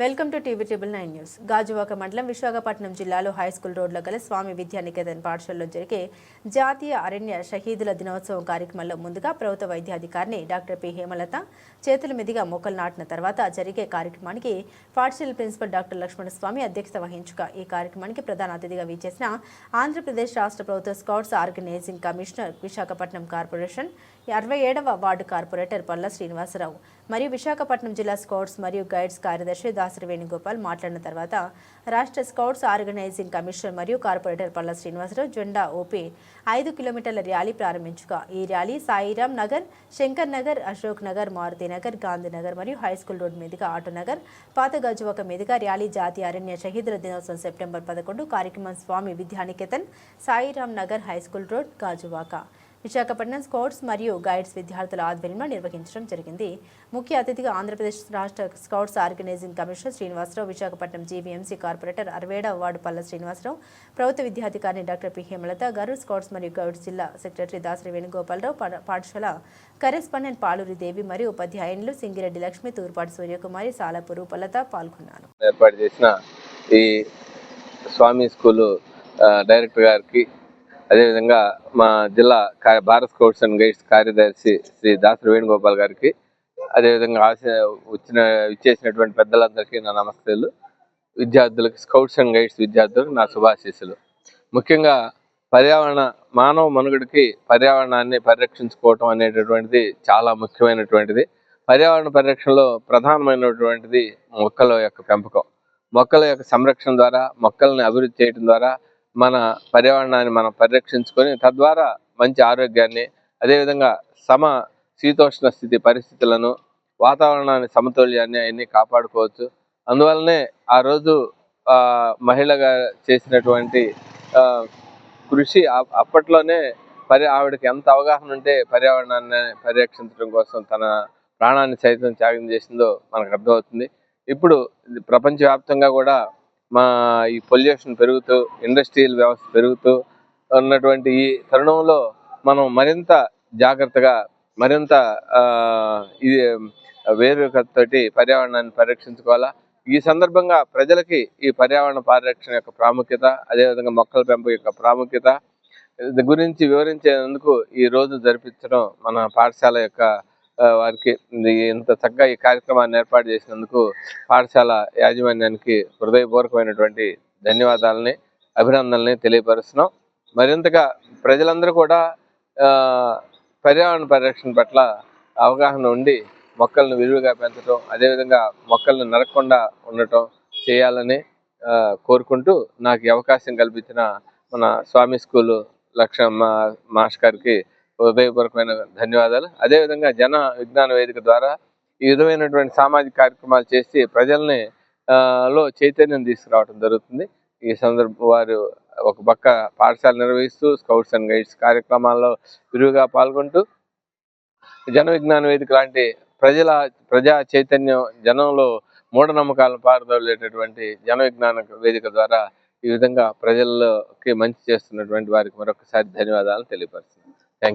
Welcome to TV triple nine news. Gajuwaka మండలం విశాఖపట్నం జిల్లాలో high school రోడ్లో గల స్వామి విద్యానికేతన్ పాఠశాలలో జరిగే జాతీయ అరణ్య షహీదుల దినోత్సవం కార్యక్రమంలో ముందుగా ప్రభుత్వ వైద్యాధికారిని డాక్టర్ పి హేమలత చేతుల మీదుగా మొక్కలు నాటిన తర్వాత జరిగే కార్యక్రమానికి పాఠశాల ప్రిన్సిపల్ డాక్టర్ లక్ష్మణ స్వామి అధ్యక్షత వహించగా ఈ కార్యక్రమానికి ప్రధాన అతిథిగా విచ్చేసిన ఆంధ్రప్రదేశ్ రాష్ట్ర ప్రభుత్వ scouts organising commissioner Visakhapatnam corporation అరవై ఏడవ వార్డు కార్పొరేటర్ పల్ల శ్రీనివాసరావు మరియు విశాఖపట్నం జిల్లా స్కౌట్స్ మరియు గైడ్స్ కార్యదర్శి దాసరి వేణుగోపాల్ మాట్లాడిన తర్వాత రాష్ట్ర స్కౌట్స్ ఆర్గనైజింగ్ కమిషనర్ మరియు కార్పొరేటర్ పల్ల శ్రీనివాసరావు జెండా ఓపి ఐదు కిలోమీటర్ల ర్యాలీ ప్రారంభించుగా. ఈ ర్యాలీ సాయిరాం నగర్ శంకర్ నగర్ అశోక్ నగర్ మారుతి నగర్ గాంధీనగర్ మరియు హైస్కూల్ రోడ్ మీదుగా ఆటో నగర్ పాత గజువక మీదుగా ర్యాలీ జాతీయ అరణ్య షహీదుల దినోత్సవం సెప్టెంబర్ పదకొండు కార్యక్రమం Swami Vidyaniketan Sairam Nagar high school road Gajuwaka. Visakhapatnam scouts మరియు గైడ్స్ విద్యార్థుల ఆధ్వర్యంలో నిర్వహించడం జరిగింది. ముఖ్య అతిథిగా ఆంధ్రప్రదేశ్ రాష్ట్ర scouts organising commissioner Srinivasarao Visakhapatnam GVMC corporator అరవేడ ward Palla Srinivasarao ప్రభుత్వ విద్యాధికారిని డాక్టర్ పి హేమలత గారు స్కౌట్స్ మరియు గైడ్స్ జిల్లా సెక్రటరీ దాసరి వేణుగోపాలరావు పాఠశాల కరెస్పాండెంట్ పాలూరి దేవి మరియు ఉపాధ్యాయునులు సింగిరెడ్డి లక్ష్మి తూర్పాటి సూర్యకుమారి సాలపు రూపలత పాల్గొన్నారు. ఏర్పాటు చేసిన ఈ స్వామి స్కూలు డైరెక్టర్ గారికి అదేవిధంగా మా జిల్లా కా- భారత్ స్కౌట్స్ అండ్ గైడ్స్ కార్యదర్శి శ్రీ దాసరి వేణుగోపాల్ గారికి అదేవిధంగా ఆశ వచ్చిన ఇచ్చేసినటువంటి పెద్దలందరికీ నా నమస్తేలు విద్యార్థులకు స్కౌట్స్ అండ్ గైడ్స్ విద్యార్థులకు నా శుభాశీస్సులు. ముఖ్యంగా పర్యావరణ మానవ మనుగడికి పర్యావరణాన్ని పరిరక్షించుకోవటం అనేటటువంటిది చాలా ముఖ్యమైనటువంటిది. పర్యావరణ పరిరక్షణలో ప్రధానమైనటువంటిది మొక్కల యొక్క పెంపకం. మొక్కల యొక్క సంరక్షణ ద్వారా మొక్కల్ని అభివృద్ధి చేయడం ద్వారా మన పర్యావరణాన్ని మనం పరిరక్షించుకొని తద్వారా మంచి ఆరోగ్యాన్ని అదేవిధంగా సమ శీతోష్ణ స్థితి పరిస్థితులను వాతావరణాన్ని సమతుల్యాన్ని అవన్నీ కాపాడుకోవచ్చు. అందువల్లనే ఆ రోజు మహిళగా చేసినటువంటి కృషి అప్పట్లోనే పరి ఆవిడకి ఎంత అవగాహన ఉంటే పర్యావరణాన్ని పరిరక్షించడం కోసం తన ప్రాణాన్ని సైతం త్యాగం చేసిందో మనకు అర్థమవుతుంది. ఇప్పుడు ప్రపంచవ్యాప్తంగా కూడా మా ఈ పొల్యూషన్ పెరుగుతూ ఇండస్ట్రియల్ వ్యవస్థ పెరుగుతూ ఉన్నటువంటి ఈ తరుణంలో మనం మరింత జాగ్రత్తగా మరింత ఇది వేరుకతోటి పర్యావరణాన్ని పరిరక్షించుకోవాలా? ఈ సందర్భంగా ప్రజలకి ఈ పర్యావరణ పరిరక్షణ యొక్క ప్రాముఖ్యత అదేవిధంగా మొక్కల పెంపు యొక్క ప్రాముఖ్యత గురించి వివరించేందుకు ఈ రోజు జరిపించడం మన పాఠశాల యొక్క వారికి ఇంత చక్కగా ఈ కార్యక్రమాన్ని ఏర్పాటు చేసినందుకు పాఠశాల యాజమాన్యానికి హృదయపూర్వకమైనటువంటి ధన్యవాదాలని అభినందనల్ని తెలియపరుస్తున్నాం. మరింతగా ప్రజలందరూ కూడా పర్యావరణ పరిరక్షణ పట్ల అవగాహన ఉండి మొక్కలను విరివిగా పెంచడం అదేవిధంగా మొక్కలను నరకకుండా ఉండటం చేయాలని కోరుకుంటూ నాకు అవకాశం కల్పించిన మన స్వామి స్కూలు లక్ష మా మాస్ గారికి హృదయపూర్వకమైన ధన్యవాదాలు. అదేవిధంగా జన విజ్ఞాన వేదిక ద్వారా ఈ విధమైనటువంటి సామాజిక కార్యక్రమాలు చేసి ప్రజల్ని లో చైతన్యం తీసుకురావడం జరుగుతుంది. ఈ సందర్భ వారు ఒక పక్క పాఠశాల నిర్వహిస్తూ స్కౌట్స్ అండ్ గైడ్స్ కార్యక్రమాల్లో విరివిగా పాల్గొంటూ జన విజ్ఞాన వేదిక లాంటి ప్రజల ప్రజా చైతన్యం జనంలో మూఢనమ్మకాలను పారదోలేటటువంటి జన విజ్ఞాన వేదిక ద్వారా ఈ విధంగా ప్రజల్లోకి మంచి చేస్తున్నటువంటి వారికి మరొకసారి ధన్యవాదాలు తెలియపరుస్తుంది